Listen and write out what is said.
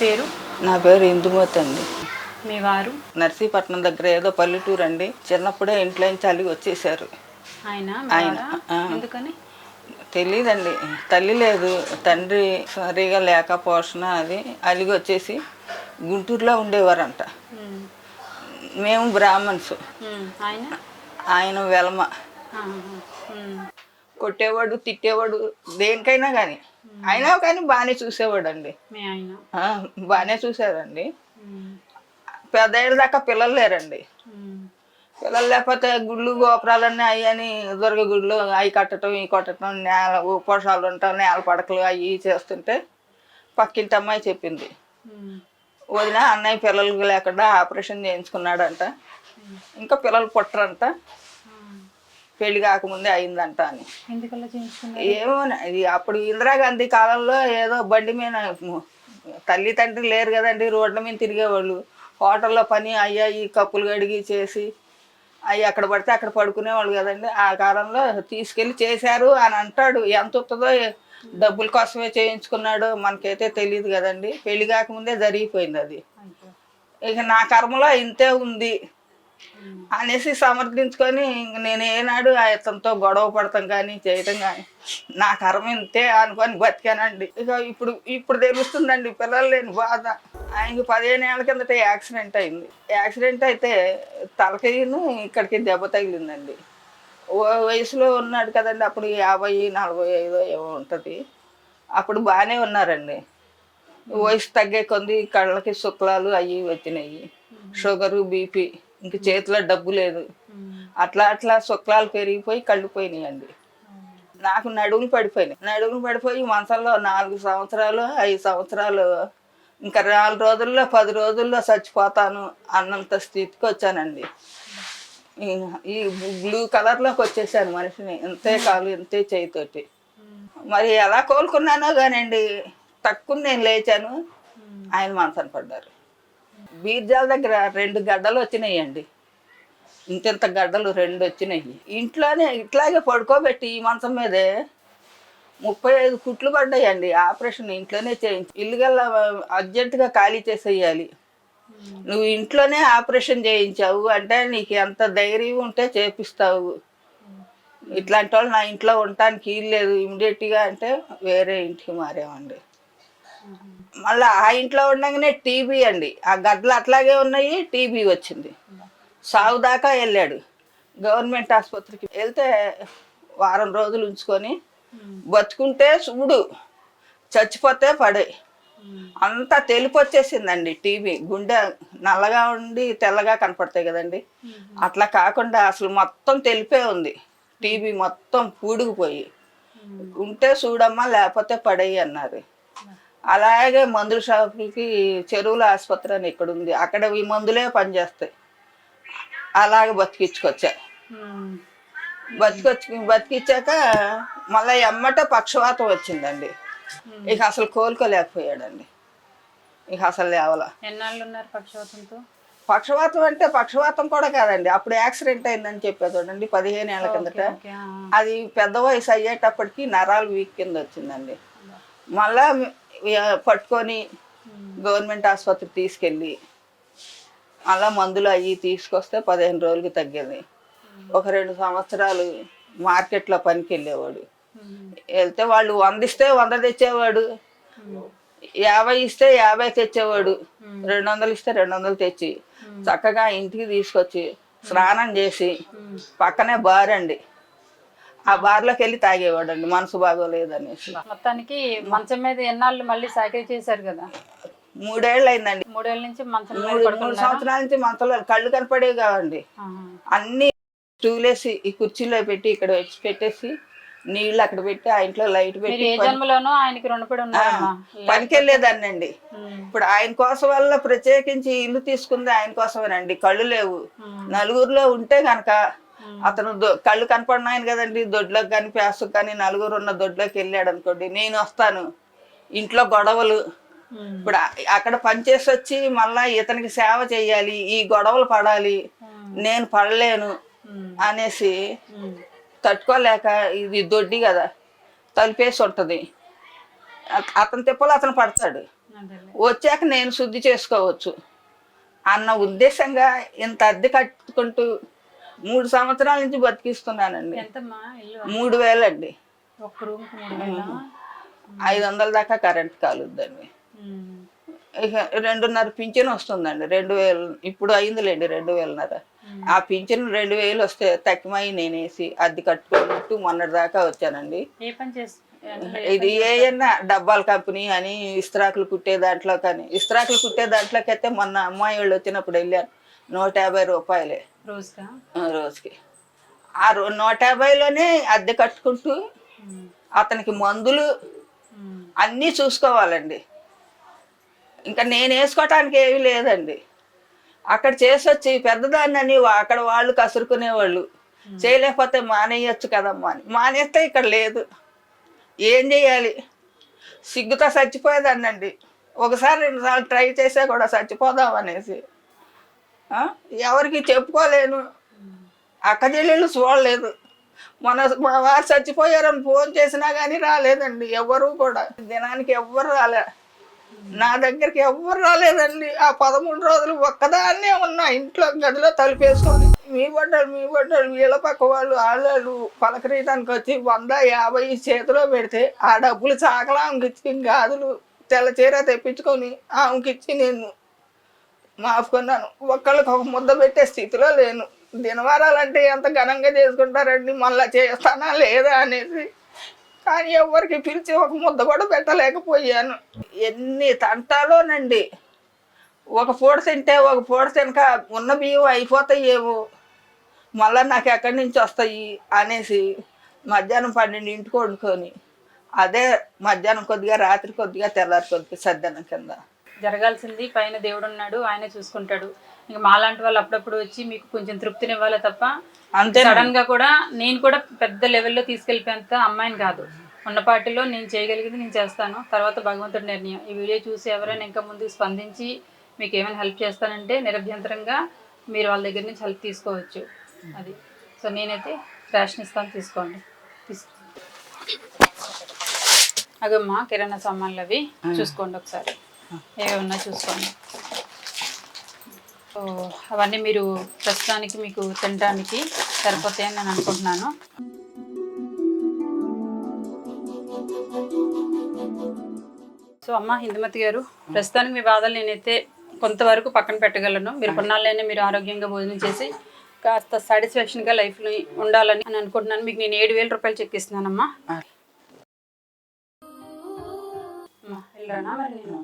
పేరు? నా పేరు ఇందుమతి అండి. మీ వారు? నర్సీపట్నం దగ్గర ఏదో పల్లెటూరు అండి. చిన్నప్పుడే ఇంట్లో నుంచి అలిగి వచ్చేసారు ఆయన ఆయన. ఎందుకని? తెలియదండి తల్లి లేదు. తండ్రి సరిగా లేక పోషణ అది. అలిగి వచ్చేసి గుంటూరులో ఉండేవారంట. మేము బ్రాహ్మణ్స్. ఆయన? వెలమ. కొట్టేవాడు తిట్టేవాడు దేనికైనా కానీ అయినా కానీ బాగానే చూసేవాడు అండి మీ ఆయన బాగానే చూసారండి ఉమ్. పెద్ద ఏళ్ళ దాకా పిల్లలు లేరండి. పిల్లలు లేకపోతే గుళ్ళు గోపురాలన్నీ అయ్యని దుర్గ గుళ్ళు అవి కట్టడం ఇవి కొట్టడం నేల ఉపవాసాలు ఉంటాం నేల పడకలు అవి చేస్తుంటే పక్కింటి అమ్మాయి చెప్పింది. వదిన అన్నయ్య పిల్లలు లేకుండా ఆపరేషన్ చేయించుకున్నాడంట ఇంకా పిల్లలు పుట్టరంట. పెళ్ళి కాకముందే అయిందంట అని. ఎందుకలా చేయించుకున్నారు? ఏమో ఇది అప్పుడు ఇందిరాగాంధీ కాలంలో ఏదో బండి మీద తల్లి తండ్రి లేరు కదండి రోడ్ల మీద తిరిగేవాళ్ళు. హోటల్లో పని అయ్యాయి కప్పులు కడిగి చేసి అవి అక్కడ పడితే అక్కడ పడుకునేవాళ్ళు కదండి. ఆ కాలంలో తీసుకెళ్ళి చేశారు అని అంటాడు. ఎంత వస్తుందో డబ్బుల కోసమే చేయించుకున్నాడో మనకైతే తెలియదు కదండి. పెళ్ళి కాకముందే జరిగిపోయింది అది. అయ్యో. ఇక నా కర్మలో ఇంతే ఉంది. అనేసి సమర్థించుకొని ఇంక నేను ఏనాడు అతనితో గొడవ పడతాం కానీ చేయటం కానీ నా కర్మ ఇంతే అనుకొని బతికానండి. ఇక ఇప్పుడు ఇప్పుడు తెలుస్తుందండి పిల్లలు లేని బాధ. ఆయనకి పదిహేను ఏళ్ళ కిందట యాక్సిడెంట్ అయింది. యాక్సిడెంట్ అయితే తలకయ్యను ఇక్కడికి దెబ్బ తగిలిందండి. ఓ వయసులో ఉన్నాడు కదండి అప్పుడు యాభై నలభై ఐదో ఏమో ఉంటుంది. అప్పుడు బాగానే ఉన్నారండి. వయసు తగ్గే కొంది కళ్ళకి శుక్లాలు అవి వచ్చినాయి. షుగరు బీపీ ఇంక చేతిలో డబ్బు లేదు. అట్లా అట్లా శుక్లాలు పెరిగిపోయి కళ్ళు పోయినాయండి. నాకు నడుములు పడిపోయినాయి. నడుములు పడిపోయి మంచంలో నాలుగు సంవత్సరాలు ఐదు సంవత్సరాలు ఇంకా నాలుగు రోజుల్లో పది రోజుల్లో చచ్చిపోతాను అన్నంత స్థితికి వచ్చానండి. ఈ- బ్లూ కలర్లోకి వచ్చేసాను మనిషిని ఇంతే కాలు ఇంతే చేయితోటి. మరి ఎలా కోలుకున్నానో కానండి తక్కువ నేను లేచాను. ఆయన మంచం పడ్డారు. బీర్జాల దగ్గర రెండు గడ్డలు వచ్చినాయండి. ఇంతింత గడ్డలు రెండు వచ్చినాయి. ఇంట్లోనే ఇట్లాగే పడుకోబెట్టి ఈ మంచం మీదే ముప్పై ఐదు కుట్లు పడ్డాయండి. ఆపరేషన్ ఇంట్లోనే చేయించి ఇల్లుగల్లా అర్జెంటుగా ఖాళీ చేసేయాలి. నువ్వు ఇంట్లోనే ఆపరేషన్ చేయించావు అంటే నీకు ఎంత ధైర్యం ఉంటే చేపిస్తావు. ఇట్లాంటి వాళ్ళు నా ఇంట్లో ఉండటానికి వీలు లేదు. ఇమ్మీడియట్గా అంటే వేరే ఇంటికి మారామండి. మళ్ళీ ఆ ఇంట్లో ఉండగానే టీబీ అండి. ఆ గడ్డలు అట్లాగే ఉన్నాయి టీబీ వచ్చింది. సాగుదాకా వెళ్ళాడు. గవర్నమెంట్ ఆసుపత్రికి వెళ్తే వారం రోజులు ఉంచుకొని బతుకుంటే చూడు చచ్చిపోతే పడే. అంతా తెలుపు వచ్చేసిందండి టీవీ. గుండె నల్లగా ఉండి తెల్లగా కనపడతాయి కదండి. అట్లా కాకుండా అసలు మొత్తం తెలిపే ఉంది. టీవీ మొత్తం పూడుకుపోయి. ఉంటే చూడమ్మా లేకపోతే పడేయి అన్నారు. అలాగే మందుల షాపులకి చెరువుల ఆసుపత్రి అని ఇక్కడ ఉంది. అక్కడ ఈ మందులే పనిచేస్తాయి. అలాగే బతికించుకొచ్చా. బతికొచ్చి బతికిచ్చాక మళ్ళీ ఎమ్మట పక్షవాతం వచ్చిందండి. ఇక అసలు కోలుకోలేకపోయాడండి. ఇక అసలు లేవల. ఎన్నాళ్ళు ఉన్నారు పక్షవాతంతో? పక్షవాతం అంటే పక్షవాతం కూడా కాదండి. అప్పుడు యాక్సిడెంట్ అయిందని చెప్పేది చూడండి పదిహేను ఏళ్ళ కిందట. అది పెద్ద వయసు అయ్యేటప్పటికి నరాలు వీక్ కింద వచ్చిందండి. మళ్ళా పట్టుకొని గవర్నమెంట్ ఆసుపత్రి తీసుకెళ్ళి అలా మందులు అవి తీసుకొస్తే పదిహేను రోజులకి తగ్గింది. ఒక రెండు సంవత్సరాలు మార్కెట్లో పనికి వెళ్ళేవాడు వెళ్తే వాళ్ళు వంద ఇస్తే వంద తెచ్చేవాడు. యాభై ఇస్తే యాభై తెచ్చేవాడు. రెండు వందలు ఇస్తే రెండు వందలు తెచ్చి చక్కగా ఇంటికి తీసుకొచ్చి స్నానం చేసి పక్కనే బార్ అండి. ఆ బార్లోకి వెళ్ళి తాగేవాడండి మనసు బాగోలేదనేసి మొత్తానికి మంచం మీద ఎన్నాళ్ళు మళ్ళీ సాకిరీ చేశారు కదా మూడేళ్ళు అయిందండి మూడేళ్ళ నుంచి మంచం మీద మూడు మూడు పడుకున్నారా సంవత్సరాల నుంచి మంతలో కళ్ళు కనపడేవి కావండి ఆహా. అన్ని స్టూలేసి ఈ కుర్చీలో పెట్టి ఇక్కడ వచ్చి పెట్టేసి నీళ్ళు అక్కడ పెట్టి ఆ ఇంట్లో లైట్ మీరు పెట్టి ఏ జన్మలోనూ ఆయనకి రుణపడి ఉన్నారమ్మా పనికి వెళ్ళేదాన్నండి ఉమ్. ఇప్పుడు ఆయన కోసం వల్ల ప్రత్యేకించి ఇల్లు తీసుకుంది ఆయన కోసమేనండి కళ్ళు లేవు ఉమ్. నలుగురిలో ఉంటే గనక. అతను కళ్ళు కనపడినాయని కదండి దొడ్లోకి కానీ పేసకు కానీ నలుగురు ఉన్న దొడ్లోకి వెళ్ళాడు అనుకోండి నేను వస్తాను ఇంట్లో గొడవలు. ఇప్పుడు అక్కడ పనిచేసి వచ్చి మళ్ళా ఇతనికి సేవ చేయాలి ఈ గొడవలు పడాలి. నేను పడలేను. అనేసి. తట్టుకోలేక ఇది దొడ్డి కదా తలిపేసి ఉంటుంది అత- అతను తిప్పలు అతను పడతాడు. వచ్చాక నేను శుద్ధి చేసుకోవచ్చు అన్న ఉద్దేశంగా ఇంత అద్దె కట్టుకుంటూ మూడు సంవత్సరాల నుంచి బతికిస్తున్నానండి. మూడు వేలండి. ఐదు వందల దాకా కరెంట్ కాలుద్దండి. ఇక రెండున్నర పింఛన్ వస్తుందండి. రెండు వేలు ఇప్పుడు అయిందిలేండి రెండు వేలున్నర. ఆ పింఛన్ రెండు వేలు వస్తే తక్కువై నేనేసి అద్దె కట్టుకుంటూ మొన్నటి దాకా వచ్చానండి. ఇది ఏయన్నా డబ్బాల కంపెనీ అని ఇస్త్రాకులు కుట్టే దాంట్లో కానీ ఇస్త్రాకులు కుట్టే దాంట్లోకి అయితే మొన్న అమ్మాయి వాళ్ళు వచ్చినప్పుడు వెళ్ళాను. నూట యాభై రూపాయలే. రోజుకా? ఆ నూట యాభైలోనే అద్దె కట్టుకుంటూ. అతనికి మందులు. అన్నీ చూసుకోవాలండి. ఇంకా నేను వేసుకోవటానికి ఏమీ లేదండి. అక్కడ చేసొచ్చి పెద్దదాన్ని అక్కడ వాళ్ళు కసురుకునేవాళ్ళు. చేయలేకపోతే మానేయచ్చు కదమ్మా అని. మానేస్తే ఇక్కడ లేదు. ఏం చేయాలి? సిగ్గుతో చచ్చిపోయేదాన్నండి. ఒకసారి రెండుసార్లు ట్రై చేసా కూడా చచ్చిపోదాం అనేసి? ఎవరికి చెప్పుకోలేను. అక్క చెల్లెళ్ళు చూడలేదు. మన మా వారు చచ్చిపోయారని ఫోన్ చేసినా కానీ రాలేదండి. ఎవరు కూడా. దినానికి ఎవ్వరు రాలే. నా దగ్గరికి ఎవ్వరు రాలేదండి. ఆ పదమూడు రోజులు ఒక్కదాన్నే ఉన్నా ఇంట్లో గదిలో తలుపేసుకొని. మీ బడ్డలు మీ బడ్డలు వీళ్ళ పక్క వాళ్ళు వాళ్ళు పలకరీయడానికి వచ్చి వంద యాభై చేతిలో పెడితే ఆ డబ్బులు చాకలా ఆమెకి ఇచ్చి గాజులు తెల్ల చీర తెప్పించుకొని ఆమెకి ఇచ్చి నేను మాపుకున్నాను ఒక్కళ్ళకి ఒక ముద్ద పెట్టే స్థితిలో లేను. దినవారాలంటే ఎంత ఘనంగా చేసుకుంటారండి? మళ్ళీ చేస్తానా లేదా అనేసి. కానీ ఎవరికి పిలిచి ఒక ముద్ద కూడా పెట్టలేకపోయాను. ఎన్ని తంటాలోనండి. ఒక పూట తింటే ఒక పూట తినక ఉన్న బియ్యం అయిపోతాయేమో. మళ్ళా నాకు ఎక్కడి నుంచి వస్తాయి అనేసి మధ్యాహ్నం పన్నెండింటికి వండుకొని అదే మధ్యాహ్నం కొద్దిగా రాత్రి కొద్దిగా తెల్లారి కొద్దిగా సద్దనం కింద. జరగాల్సింది. పైన దేవుడు ఉన్నాడు ఆయనే చూసుకుంటాడు. ఇంకా మాలాంటి వాళ్ళు అప్పుడప్పుడు వచ్చి మీకు కొంచెం తృప్తినివ్వాలి తప్ప అంతే సడన్గా కూడా నేను కూడా పెద్ద లెవెల్లో తీసుకెళ్ళిపోయేంత అమ్మాయిని కాదు. ఉన్న పార్టీలో నేను చేయగలిగింది నేను చేస్తాను. తర్వాత భగవంతుడి నిర్ణయం. ఈ వీడియో చూసి ఎవరైనా ఇంకా ముందుకు స్పందించి మీకు ఏమైనా హెల్ప్ చేస్తానంటే నిరభ్యంతరంగా మీరు వాళ్ళ దగ్గర నుంచి హెల్ప్ తీసుకోవచ్చు. అది. సో నేనైతే రేషన్ ఇస్తాను. తీసుకోండి. తీసుకో అగమ్మా కిరాణా సామాన్లు అవి చూసుకోండి ఒకసారి. ఏవి ఉన్నా చూసుకోండి. సో అవన్నీ మీరు ప్రస్తుతానికి మీకు తినడానికి సరిపోతాయని నేను అనుకుంటున్నాను. సో అమ్మ హిందుమతి గారు ప్రస్తుతానికి మీ బాధలు నేనైతే కొంతవరకు పక్కన పెట్టగలను. మీరు కొన్నాళ్ళైనా మీరు ఆరోగ్యంగా భోజనం చేసి కాస్త సాటిస్ఫాక్షన్గా లైఫ్ని ఉండాలని అని అనుకుంటున్నాను. మీకు నేను ఏడు వేల రూపాయలు చెక్ ఇస్తున్నానమ్మా. వెళ్ళరానా మరి నేను